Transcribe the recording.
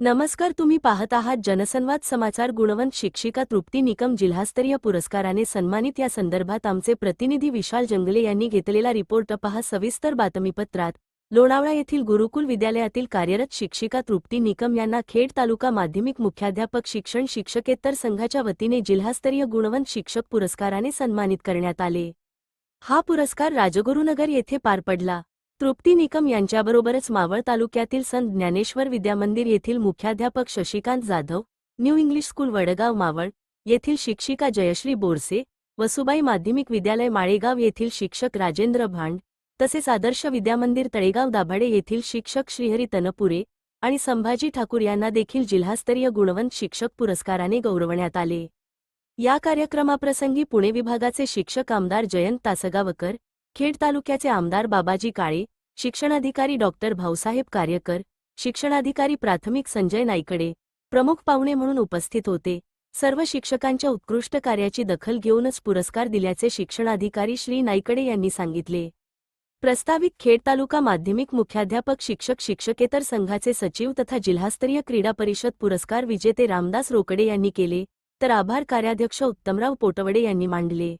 नमस्कार तुम्ही पाहत आहात जनसंवाद समाचार गुणवंत शिक्षिका तृप्ती निकम जिल्हास्तरीय पुरस्काराने सन्मानित. या संदर्भात आमचे प्रतिनिधी विशाल जंगले यांनी घेतलेला रिपोर्ट पहा. सविस्तर बातमीपत्रात लोणावळा येथील गुरुकुल विद्यालयातील कार्यरत शिक्षिका तृप्ती निकम यांना खेड तालुका माध्यमिक मुख्याध्यापक शिक्षण शिक्षकेतर संघाच्या वतीने जिल्हास्तरीय गुणवंत शिक्षक पुरस्काराने सन्मानित करण्यात आले. हा पुरस्कार राजगुरुनगर येथे पार पडला. तृप्ती निकम यांच्याबरोबरच मावळ तालुक्यातील संत ज्ञानेश्वर विद्यामंदिर येथील मुख्याध्यापक Shashikant Jadhav new English school Vadgaon Maval येथील शिक्षिका जयश्री बोरसे वसुबाई माध्यमिक विद्यालय माळेगाव येथील शिक्षक राजेंद्र भांड तसेच आदर्श विद्यामंदिर तळेगाव दाभाडे येथील शिक्षक श्रीहरी तनपुरे आणि संभाजी ठाकूर यांना देखील जिल्हास्तरीय गुणवंत शिक्षक पुरस्काराने गौरवण्यात आले. या कार्यक्रमाप्रसंगी पुणे विभागाचे शिक्षक आमदार जयंत तासगावकर खेड तालुक्याचे आमदार बाबाजी काळे शिक्षणाधिकारी डॉक्टर भाऊसाहेब कार्यकर शिक्षणाधिकारी प्राथमिक संजय नाईकडे प्रमुख पाहुणे म्हणून उपस्थित होते. सर्व शिक्षकांच्या उत्कृष्ट कार्याची दखल घेऊनच पुरस्कार दिल्याचे शिक्षणाधिकारी श्री नाईकडे यांनी सांगितले. प्रस्तावित खेड तालुका माध्यमिक मुख्याध्यापक शिक्षक शिक्षकेतर संघाचे सचिव तथा जिल्हास्तरीय क्रीडा परिषद पुरस्कार विजेते रामदास रोकडे यांनी केले तर आभार कार्याध्यक्ष उत्तमराव पोटवडे यांनी मांडले.